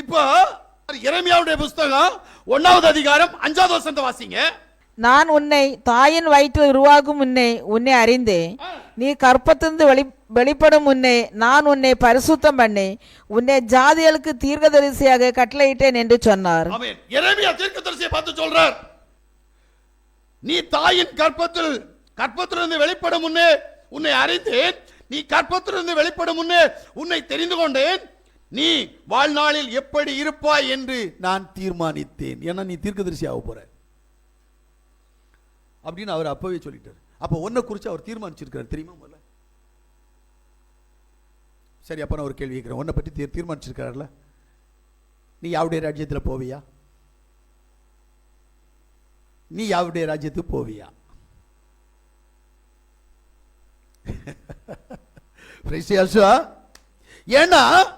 இப்போ இறைமையாவுடைய புஸ்தகம் ஒன்னாவது அதிகாரம் அஞ்சாவது வசந்த வாசிங்க. நான் உன்னை தாயின் வயிற்றில் உருவாகும் முன்னே உன்னை அறிந்தேன். நீ கற்பத்திலிருந்து வெளி வெளிப்படும் முன்னே நான் உன்னை பரிசுத்தம் பண்ணி. உன்னை ஜாதிகளுக்கு தீர்க்கதரிசியாக கட்டளையிட்டேன் என்று சொன்னார். எரேமியா தீர்க்கதரிசியை பார்த்து சொல்றார். நீ தாயின் கற்பத்தில் கற்பத்திலிருந்து வெளிப்படும் முன்னே உன்னை அறிந்தேன். நீ கற்பத்திலிருந்து வெளிப்படும் முன்னே உன்னை தெரிந்து கொண்டேன். நீ வாழ்நாளில் எப்படி இருப்பாய் என்று நான் தீர்மானித்தேன். ஏன்னா நீ தீர்க்கதரிசி ஆக போற. அப்படின்னு அவர் அப்பவே சொல்லிட்டார். அப்ப ஒன்ன குறித்து அவர் தீர்மானிச்சிருக்காரு தெரியுமா முதல்ல? சரி அப்ப நான் ஒரு கேள்வி கேட்கிறேன். உன்னை பற்றி தீர் தீர்மானிச்சிருக்காருல்ல நீ யாருடைய ராஜ்யத்தில் போவியா? நீ யாருடைய ராஜ்யத்துக்கு போவியா? ஏன்னா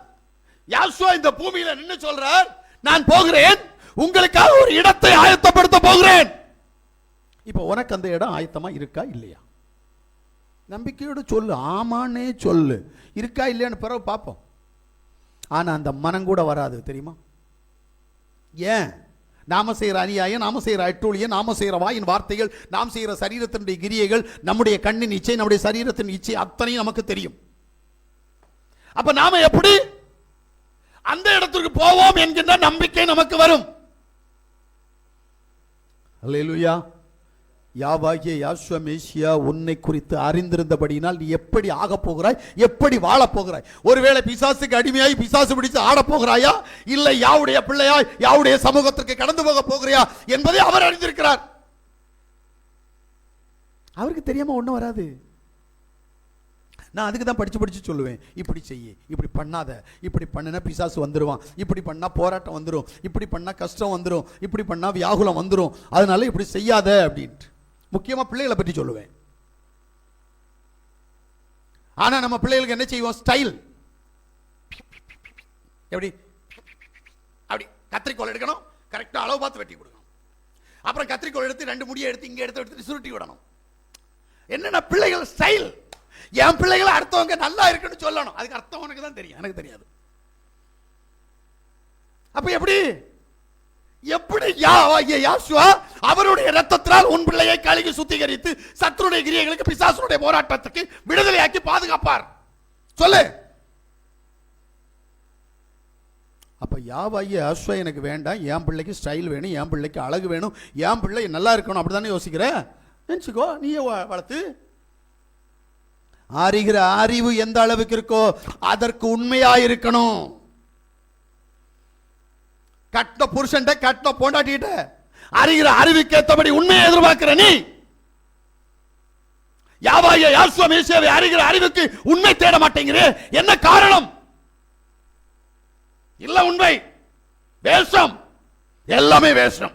யாசுவா இந்த பூமியில நின்று சொல்றார் நான் போகிறேன். உங்களுக்காக ஒரு இடத்தை ஆயத்தப்படுத்த போகிறேன். இப்போ உனக்கு அந்த இடம் ஆயத்தமா இருக்கா இல்லையா? நம்பிக்கையோடு சொல்லு. ஆமானே சொல்லு. இருக்கா இல்லையான்னு பிறகு பார்ப்போம். ஆனால் அந்த மனம் கூட வராது தெரியுமா? ஏன்? நாம செய்கிற அநியாயம் நாம செய்கிற அட்டூழியம் நாம செய்கிற வாயின் வார்த்தைகள் நாம் செய்கிற சரீரத்தினுடைய கிரியைகள் நம்முடைய கண்ணின் இச்சை நம்முடைய சரீரத்தின் இச்சை அத்தனையும் நமக்கு தெரியும். அப்போ நாம எப்படி அந்த இடத்திற்கு போவோம் என்கின்ற நம்பிக்கை நமக்கு வரும். அல்லேலூயா யாவாகிய யாஸ்வ மேசியா உன்னை குறித்து அறிந்திருந்தபடியினால் நீ எப்படி ஆகப் போகிறாய்? எப்படி வாழப் போகிறாய்? ஒருவேளை பிசாசுக்கு அடிமையாய் பிசாசு பிடிச்சு ஆடப் போகிறாயா? இல்லை யாவுடைய பிள்ளையாய் யாவுடைய சமூகத்திற்கு கடந்து போக போகிறாயா என்பதை அவர் அறிந்திருக்கிறார். அவருக்கு தெரியாம ஒண்ணும் வராது. நான் அதுக்கு தான் படித்து படித்து சொல்லுவேன். இப்படி செய்ய இப்படி பண்ணாத. இப்படி பண்ணினா பிசாசு வந்துடுவான் இப்படி பண்ணால் போராட்டம் வந்துடும் இப்படி பண்ணால் கஷ்டம் வந்துடும் இப்படி பண்ணால் வியாகுலம் வந்துடும் அதனால இப்படி செய்யாத அப்படின்ட்டு. முக்கியமாக பிள்ளைகளை பற்றி சொல்லுவேன். ஆனா நம்ம பிள்ளைகளுக்கு என்ன செய்வோம்? ஸ்டைல் எப்படி? அப்படி கத்திரிக்கோல் எடுக்கணும். கரெக்டாக அளவு பார்த்து வெட்டி கொடுக்கணும். அப்புறம் கத்திரிக்கோல் எடுத்து ரெண்டு முடியை எடுத்து இங்கே எடுத்து எடுத்து சுருட்டி விடணும். என்னென்ன பிள்ளைகள் ஸ்டைல் என் பிள்ளைகளை அடுத்தவங்க நல்லா இருக்குன்னு சொல்லணும். அதுக்கு அர்த்தம் உனக்கு தான் தெரியும். எனக்கு தெரியாது. அப்ப எப்படி? எப்படி யா- யாசுவா அவருடைய ரத்தத்தினால் உன் பிள்ளையை கழுகி சுத்திகரித்து சத்துருடைய கிரியைகளுக்கு பிசாசுடைய போராட்டத்துக்கு விடுதலையாக்கி பாதுகாப்பார். சொல்லு. அப்ப யாவாகிய யாசுவா எனக்கு வேண்டாம். என் பிள்ளைக்கு ஸ்டைல் வேணும். என் பிள்ளைக்கு அழகு வேணும். என் பிள்ளை நல்லா இருக்கணும். அப்படிதானே யோசிக்கிற? நினச்சிக்கோ. நீயே வ- வளர்த்து. அறிகிற அறிவு எந்த அளவுக்கு இருக்கோ அதற்கு உண்மையா இருக்கணும் கட்ட புருஷன் கட்ட போண்டாட்டிட்ட அறிகிற அறிவுக்கு ஏத்தபடி உண்மையை எதிர்பார்க்கிற நீ. யாவாய யாசுவ மேசியாவை அறிகிற அறிவுக்கு உண்மை தேட மாட்டேங்கிறே. என்ன காரணம்? இல்ல உண்மை. வேஷம். எல்லாமே வேஷம்.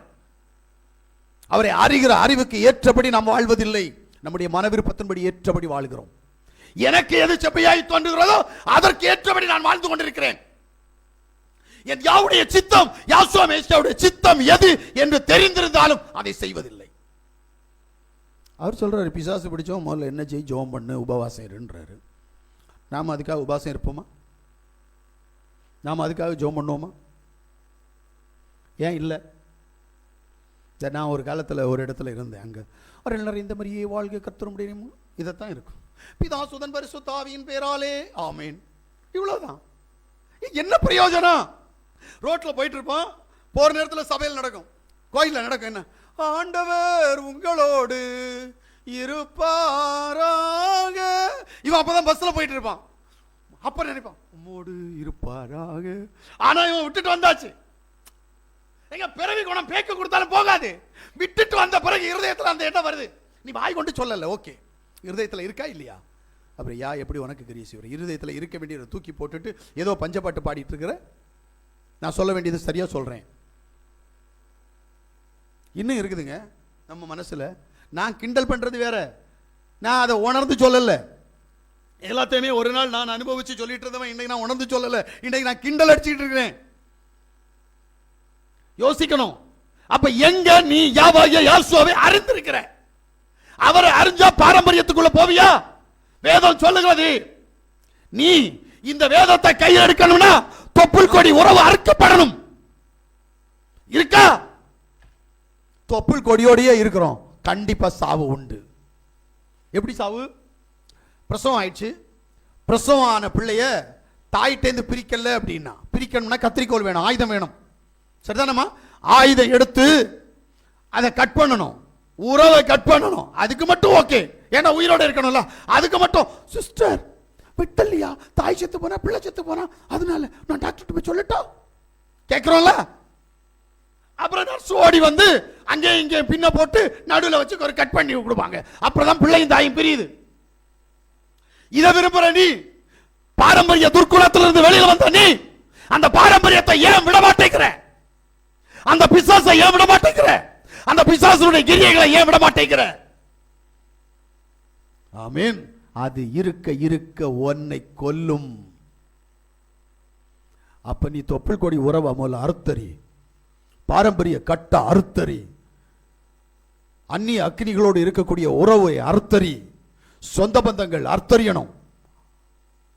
அவரை அறிகிற அறிவுக்கு ஏற்றபடி நாம் வாழ்வதில்லை. நம்முடைய மன விருப்பத்தின்படி ஏற்றபடி வாழ்கிறோம். எனக்கு எது செப்பையாய் தோன்றுகிறதோ அதற்கு ஏற்றபடி நான் வாழ்ந்து கொண்டிருக்கிறேன். என் யாவுடைய சித்தம் யாசுவா மேசியாவுடைய சித்தம் எது என்று தெரிந்திருந்தாலும் அதை செய்வதில்லை. அவர் சொல்றாரு பிசாசு பிடிச்சோம் முதல்ல என்ன செய் ஜோம் பண்ணு உபவாசம் இருன்றாரு. நாம் அதுக்காக உபவாசம் இருப்போமா? நாம் அதுக்காக ஜோம் பண்ணுவோமா? ஏன் இல்லை? நான் ஒரு காலத்தில் ஒரு இடத்துல இருந்தேன் அங்கே. ஒரு எல்லாரும் இந்த மாதிரியே வாழ்க்கை கத்துற முடியுமோ இதைத்தான் இருக்கும். பிதா சுதன் பரிசுத்தாவியின் பேராலே. ஆமேன். இவ்வளவுதான். என்ன பிரயோஜனம்? ரோட்ல போயிட்டு இருப்போம். போகிற நேரத்தில் சபையில் நடக்கும். கோயிலில் நடக்கும் என்ன? ஆண்டவர் உங்களோடு இருப்பாராக. இவன் அப்பதான் பஸ்ல போயிட்டு இருப்பான். அப்ப நினைப்பான் உம்மோடு இருப்பாராக. ஆனா இவன் விட்டுட்டு வந்தாச்சு. எங்க பிறவி குணம் பேக்க கொடுத்தாலும் போகாது. விட்டுட்டு வந்த பிறகு இருதயத்துல அந்த எண்ணம் வருது. நீ வாய் கொண்டு சொல்லல ஓகே. இருதயத்தில் இருக்கா இல்லையா? அப்புறம் யா எப்படி உனக்கு கிரிய செய்வார் இருதயத்துல இருக்க வேண்டியதை தூக்கி போட்டுட்டு ஏதோ பஞ்சப்பாட்டு பாடிட்டு இருக்கிற நான் சொல்ல வேண்டியது சரியா சொல்றேன். இன்னும் இருக்குதுங்க நம்ம மனசுல. நான் கிண்டல் பண்றது வேற. நான் அதை உணர்ந்து சொல்லல. எல்லாத்தையுமே ஒரு நாள் நான் அனுபவிச்சு சொல்லிட்டு இருந்தவன் இன்னைக்கு நான் உணர்ந்து சொல்லல. இன்னைக்கு நான் கிண்டல் அடிச்சிட்டு இருக்கிறேன். யோசிக்கணும். அப்ப எங்க நீ யாவாய யாசுவாவை அறிந்திருக்கிறேன் அவரை அறிஞ்சா பாரம்பரியத்துக்குள்ள போவியா? வேதம் சொல்லுகிறது. நீ இந்த வேதத்தை கையில் எடுக்கணும்னா தொப்புள் கொடி உறவு அறுக்கப்படணும். இருக்கா? தொப்புள் கொடியோடையே இருக்கிறோம். கண்டிப்பா சாவு உண்டு. எப்படி சாவு? பிரசவம் ஆயிடுச்சு. பிரசவம் ஆன பிள்ளைய தாயிட்டேந்து பிரிக்கல அப்படின்னா பிரிக்கணும்னா கத்திரிக்கோல் வேணும் ஆயுதம் வேணும். சரிதானம்மா? ஆயுதம் எடுத்து அதை கட் பண்ணணும். உறவை கட் பண்ணணும். அதுக்கு மட்டும் ஓகே ஏன்னா உயிரோட இருக்கணும்ல. அதுக்கு மட்டும் சிஸ்டர் விட்டல்லையா? தாய் செத்து போனா பிள்ளை செத்து போனா? அதனால நான் டாக்டர் போய் சொல்லட்டா? கேட்குறோம்ல அப்புறம் நர்ஸ் ஓடி வந்து அங்கே இங்கே பின்ன போட்டு நடுவில் வச்சு ஒரு கட் பண்ணி கொடுப்பாங்க. அப்புறம் தான் பிள்ளையும் தாயும் பிரியுது. இதை விரும்புற நீ பாரம்பரிய துர்க்குலத்திலிருந்து வெளியில் வந்த நீ அந்த பாரம்பரியத்தை ஏன் விட மாட்டேங்கிற அந்த பிசாசை ஏன் விட மாட்டேங்கிற அந்த பிசாசுடைய கிரியைகளை ஏன் விட மாட்டேங்கிற ஆமீன். அது இருக்க இருக்க உன்னை கொல்லும். அப்ப நீ தொப்புள் கொடி உறவு அமோல அறுத்தறி. பாரம்பரிய கட்ட அறுத்தறி. அந்நிய அக்னிகளோடு இருக்கக்கூடிய உறவை அறுத்தறி. சொந்த பந்தங்கள் அர்த்தறியணும்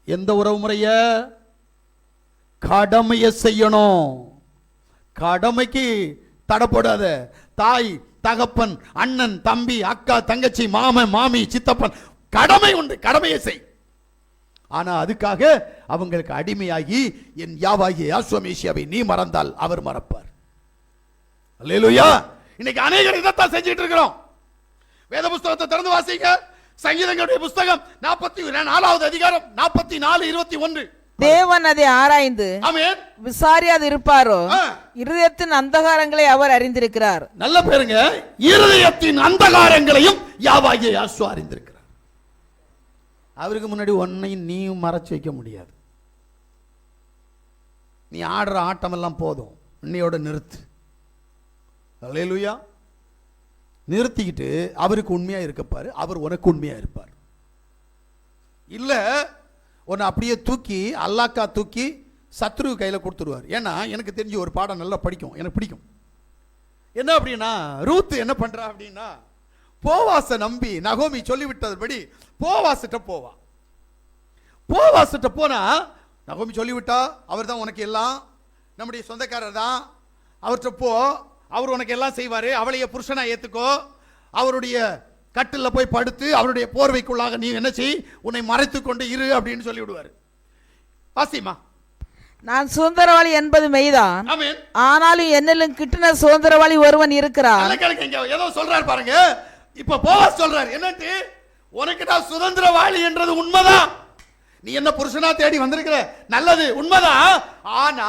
எந்த உறவு முறைய? கடமையை செய்யணும். கடமைக்கு தடப்படாத தாய் தகப்பன் அண்ணன் தம்பி அக்கா தங்கச்சி மாமன் மாமி சித்தப்பன் கடமை உண்டு கடமையை செய். ஆனால் அதுக்காக அவங்களுக்கு அடிமையாகி என் யாவாகிய யாஸ்வமேசியாவை நீ மறந்தால் அவர் மறப்பார். அல்லேலுயா. இன்னைக்கு அநேகர் இதைத்தான் செஞ்சுட்டு இருக்கிறோம். வேத புஸ்தகத்தை திறந்து வாசிங்க. சங்கீதங்களுடைய புஸ்தகம் நாற்பத்தி நாலாவது அதிகாரம் நாற்பத்தி நாலு இருபத்தி ஒன்று. தேவன் அதை ஆராய்ந்து ஆமென். விசாரியாது இருப்பாரோ. இருதயத்தின் அந்தகாரங்களை அவர் அறிந்திருக்கிறார். நல்ல பேருங்க. இருதயத்தின் அந்தகாரங்களையும் யாவாகிய யாசு அறிந்திருக்கிறார். அவருக்கு முன்னாடி ஒன்னையும் நீயும் மறைச்சு வைக்க முடியாது. நீ ஆடுற ஆட்டம் எல்லாம் போதும். இன்னையோட நிறுத்து. அல்லேலூயா. நிறுத்திக்கிட்டு அவருக்கு உண்மையா இருக்கப்பாரு அவர் உனக்கு உண்மையா இருப்பார். இல்ல உன்னை அப்படியே தூக்கி அல்லாக்கா தூக்கி சத்ரு கையில் கொடுத்துருவார். ஏன்னா எனக்கு தெரிஞ்ச ஒரு பாடம் நல்லா படிக்கும். எனக்கு பிடிக்கும். என்ன அப்படின்னா ரூத் என்ன பண்ணுறா அப்படின்னா போவாச நம்பி நகோமி சொல்லிவிட்டதுபடி போவாசிட்ட போவா. போவாசிட்ட போனால் நகோமி சொல்லிவிட்டா அவர் தான் உனக்கு எல்லாம் நம்முடைய சொந்தக்காரர் தான். அவர்கிட்ட போ அவர் உனக்கு எல்லாம் செய்வார். அவளைய புருஷனாக ஏற்றுக்கோ அவருடைய கட்டில்ல போய் படுத்து அவருடைய போர்வைக்குள்ளாக நீ என்ன செய்? உன்னை மறைத்து கொண்டு இரு அப்படின்னு சொல்லி விடுவாரு வாசிமா? நான் சுதந்திரவாளி என்பது மெய்தான். ஆனாலும் என்னிலும் கிட்டின சுதந்திரவாளி ஒருவன் இருக்கிறான். ஏதோ சொல்றாரு பாருங்க. இப்ப போவாஸ் சொல்றாரு. என்னட்டு உனக்கு நான் சுதந்திரவாளி என்றது உண்மைதான். நீ என்ன புருஷனா தேடி வந்திருக்கிற? நல்லது உண்மைதான். ஆனா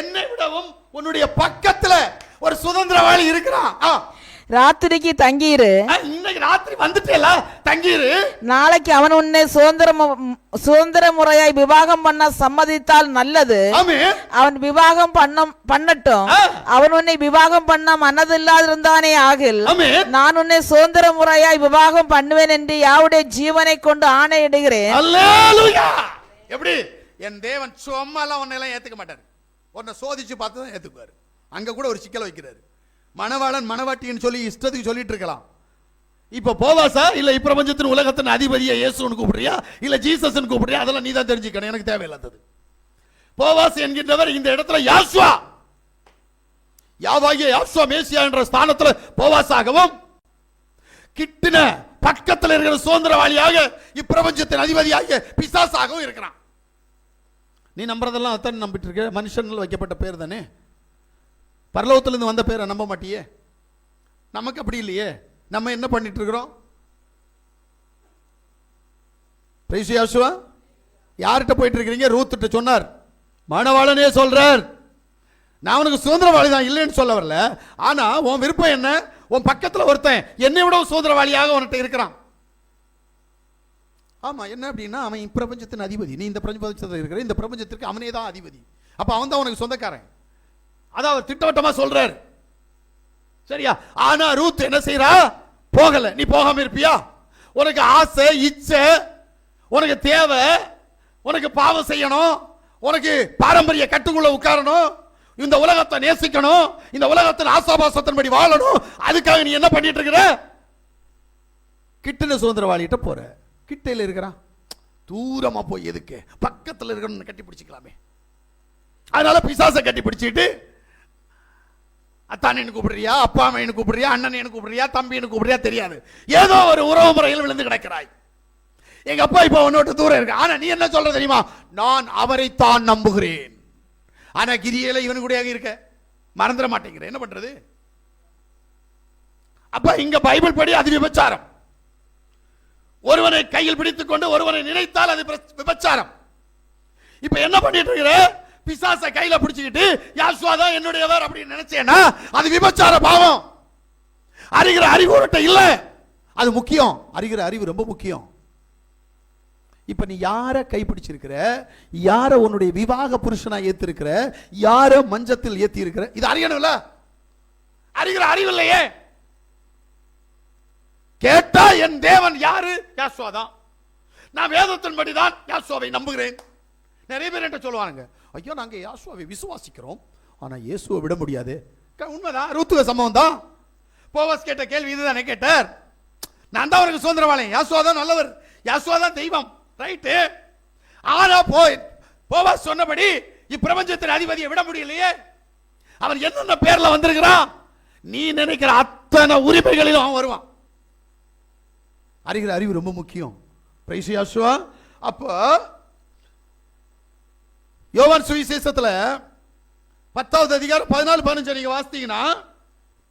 என்னை விடவும் உன்னுடைய பக்கத்துல ஒரு சுதந்திரவாளி இருக்கிறான். ராத்திரிக்கு தங்கியிரு. இன்னைக்கு ராத்திரி வந்துட்டேல தங்கிரு நாளைக்கு அவன் உன்னை சுதந்திர சுதந்திர முறையாய் விவாகம் பண்ண சம்மதித்தால் நல்லது. அவன் விவாகம் பண்ண பண்ணட்டும். அவன் உன்னை விவாகம் பண்ண மனதில்லாதிருந்தானே ஆகில். நான் உன்னை சுதந்திர முறையாய் விவாகம் பண்ணுவேன் என்று யாவுடைய ஜீவனை கொண்டு ஆணையிடுகிறேன். எப்படி? என் தேவன் சும்மாலாம் உன்னை எல்லாம் ஏத்துக்க மாட்டார். உன்னை சோதிச்சு பார்த்து தான் ஏத்துக்குவாரு. அங்க கூட ஒரு சிக்கல் வைக்கிறாரு. மணவாளன் மணவாட்டின்னு சொல்லி இஷ்டத்துக்கு சொல்லிட்டு இருக்கலாம். இப்போ போவாசா இல்லை இப்பிரபஞ்சத்தின் உலகத்தின் அதிபதியை இயேசுன்னு கூப்பிடுறியா? இல்லை ஜீசஸ்னு கூப்பிடுறியா? அதெல்லாம் நீ தான் தெரிஞ்சுக்கணும். எனக்கு தேவையில்லாதது. போவாஸ் என்கின்றவர் இந்த இடத்துல யாஸ்வா யாவாகிய யாஸ்வா மேசியா என்ற ஸ்தானத்தில் போவாசாகவும் கிட்டின பக்கத்தில் இருக்கிற சுதந்திரவாளியாக இப்பிரபஞ்சத்தின் அதிபதியாக பிசாசாகவும் இருக்கிறான். நீ நம்புறதெல்லாம் அத்தான் நம்பிட்டு இருக்க. மனுஷனால் வைக்கப்பட்ட பேர் தானே? பரலோகத்திலிருந்து வந்த பேரை நம்ப மாட்டியே? நமக்கு அப்படி இல்லையே. நம்ம என்ன பண்ணிட்டு இருக்கிறோம் யாசுவா யார்கிட்ட போயிட்டு இருக்கிறீங்க ரூத்துட்ட சொன்னார். மனவாளனே சொல்றார். நான் உனக்கு சுதந்திரவாளி தான் இல்லைன்னு சொல்ல வரல. ஆனா உன் விருப்பம் என்ன? உன் பக்கத்தில் ஒருத்தன் என்னை விட சுதந்திரவாளியாக உன்கிட்ட இருக்கிறான். ஆமா என்ன அப்படின்னா அவன் பிரபஞ்சத்தின் அதிபதி. நீ இந்த பிரபஞ்சத்தில் இருக்கிற இந்த பிரபஞ்சத்திற்கு அவனே தான் அதிபதி. அப்போ அவன் தான் உனக்கு சொந்தக்காரன். அதை அவர் திட்டவட்டமாக சொல்றாரு. சரியா? ஆனா ரூத் என்ன செய்கிறா போகல. நீ போகாம இருப்பியா? உனக்கு ஆசை இச்சை உனக்கு தேவை உனக்கு பாவம் செய்யணும் உனக்கு பாரம்பரிய கட்டுக்குள்ள உட்காரணும் இந்த உலகத்தை நேசிக்கணும் இந்த உலகத்தில் ஆசாபாசத்தின்படி வாழணும் அதுக்காக நீ என்ன பண்ணிட்டு இருக்கிற? கிட்டின சுதந்திரவாளிகிட்ட போற. கிட்டையில் இருக்கிறான். தூரமா போய் எதுக்கு? பக்கத்தில் இருக்கணும்னு கட்டி பிடிச்சிக்கலாமே அதனால பிசாசை கட்டி பிடிச்சிட்டு அத்தானின்னு கூப்பிடுறியா அப்பா அம்மைன்னு கூப்பிடுறியா அண்ணன் கூப்பிடுறியா தம்பின்னு கூப்பிடுறியா தெரியாது. ஏதோ ஒரு உறவு முறையில் விழுந்து கிடக்கிறாய். எங்க அப்பா இப்போ உன்னோட்டு தூரம் இருக்கு. ஆனா நீ என்ன சொல்ற தெரியுமா? நான் அவரைத்தான் நம்புகிறேன். ஆனா கிரியில இவனு கூடயாக இருக்க? மறந்துட மாட்டேங்கிற. என்ன பண்றது? அப்ப இங்க பைபிள் படி அது விபச்சாரம். ஒருவனை கையில் பிடித்துக் கொண்டு ஒருவனை நினைத்தால் அது விபச்சாரம். இப்ப என்ன பண்ணிட்டு இருக்கிற? பிசாசை கையில பிடிச்சிக்கிட்டு யாசுவா தான் என்னுடையவர் அப்படின்னு நினைச்சேன்னா அது விபச்சார பாவம். அறிகிற அறிவு உன்கிட்ட இல்லை. அது முக்கியம். அறிகிற அறிவு ரொம்ப முக்கியம். இப்போ நீ யாரை கைப்பிடிச்சிருக்கிற? யாரை உன்னுடைய விவாக புருஷனாக ஏற்றிருக்கிற யாரை மஞ்சத்தில் ஏத்தி இருக்கிற இது அறியணும்ல. அறிகிற அறிவு இல்லையே. கேட்டா என் தேவன் யாரு? யாசுவா தான். நான் வேதத்தின்படி தான் யாசுவாவை நம்புகிறேன். நிறைய பேர் என்ன சொல்லுவாங்க ஐயோ நாங்கள் யாசுவாவை விசுவாசிக்கிறோம். ஆனால் இயேசுவை விட முடியாது. உண்மைதான். ருத்துவ சம்பவம் தான். போவாஸ் கேட்ட கேள்வி இதுதானே கேட்டார். நான் தான் அவருக்கு சுதந்திரவாளன் யாசுவா தான் நல்லவர். யாசுவா தான் தெய்வம். ரைட்டு ஆனா போய் போவாஸ் சொன்னபடி இப்பிரபஞ்சத்தின் அதிபதியை விட முடியலையே. அவன் என்னென்ன பேர்ல வந்திருக்கிறான்? நீ நினைக்கிற அத்தனை உரிமைகளிலும் அவன் வருவான். அறிகிற அறிவு ரொம்ப முக்கியம். பிரைஸ் யாசுவா. அப்போ யோவான் சுவிசேஷத்துல பத்தாவது அதிகாரம் பதினாலு பதினஞ்சு நீங்க வாசித்தீங்கன்னா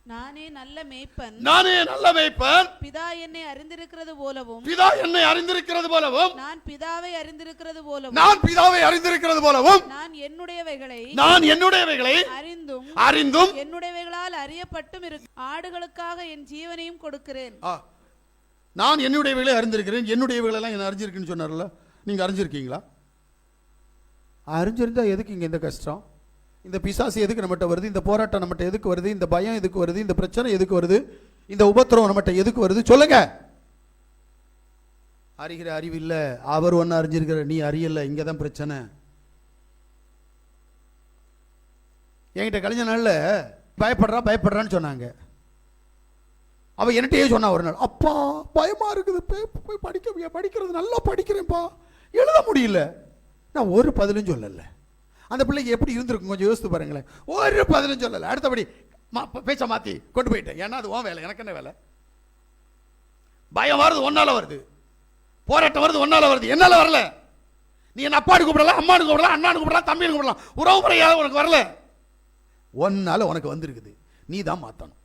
நானே நல்ல மேய்ப்பன். நானே நல்ல மேய்ப்பன். பிதா என்னை அறிந்திருக்கிறது போலவும் பிதா என்னை அறிந்திருக்கிறது போலவும் நான் பிதாவை அறிந்திருக்கிறது போலவும் நான் பிதாவை அறிந்திருக்கிறது போலவும் நான் என்னுடையவைகளை நான் என்னுடையவைகளை அறிந்தும் அறிந்தும் என்னுடையவைகளால் அறியப்பட்டும் இருக்கு ஆடுகளுக்காக என் ஜீவனையும் கொடுக்கிறேன். நான் என்னுடையவைகளை அறிந்திருக்கிறேன். என்னுடையவைகளை எல்லாம் என்ன அறிஞ்சிருக்குன்னு சொன்னார்ல. நீங்க அறிஞ்சிருக்கீங்களா? அறிஞ்சிருந்தா எதுக்கு இங்கே இந்த கஷ்டம்? இந்த பிசாசு எதுக்கு நம்மகிட்ட வருது? இந்த போராட்டம் நம்மகிட்ட எதுக்கு வருது? இந்த பயம் எதுக்கு வருது? இந்த பிரச்சனை எதுக்கு வருது? இந்த உபத்திரவம் நம்மகிட்ட எதுக்கு வருது? சொல்லுங்க. அறிகிற அறிவு இல்லை. அவர் ஒன்று அறிஞ்சிருக்கிற நீ அறியலை. இங்கே தான் பிரச்சனை. என்கிட்ட கழிஞ்ச நாளில் பயப்படுறா பயப்படுறான்னு சொன்னாங்க. அவ என்கிட்டயே சொன்னா ஒரு நாள் அப்பா பயமா இருக்குது. போய் போய் படிக்க படிக்கிறது நல்லா படிக்கிறேன்ப்பா. எழுத முடியல. நான் ஒரு பதிலும் சொல்லலை. அந்த பிள்ளைக்கு எப்படி இருந்திருக்கும்? கொஞ்சம் யோசித்து பாருங்களேன். ஒரு பதிலும் சொல்லலை. அடுத்தபடி மா- பேச்சை பேச்ச கொண்டு போயிட்டேன். ஏன்னா அது உன் வேலை. எனக்கு என்ன வேலை? பயம் வருது ஒன்னால் வருது. போராட்டம் வருது ஒன்னால வருது. என்னால் வரல? நீ என்ன அப்பாடு கூப்பிடலாம் அம்மானு கூப்பிடலாம் அண்ணானு கூப்பிடலாம் தம்பினு கூப்பிடலாம். உறவு முறையாக உனக்கு வரல? ஒன்னால் உனக்கு வந்திருக்குது. நீ தான் மாற்றணும்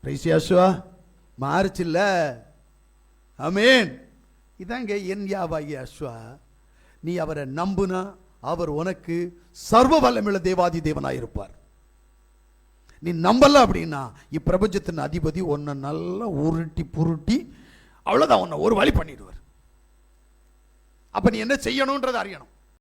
பிரைஸ் யாசுவா மாறுச்சுல்ல அமேன் இதாங்க என் யாவாகி அஸ்வா நீ அவரை நம்புனா அவர் உனக்கு சர்வ வல்லமுள்ள தேவாதி தேவனாய் இருப்பார். நீ நம்பல அப்படின்னா இப்பிரபஞ்சத்தின் அதிபதி உன்னை நல்லா உருட்டி புருட்டி அவ்வளவுதான் உன்னை ஒரு வழி பண்ணிடுவார். அப்ப நீ என்ன செய்யணுன்றதை அறியணும்.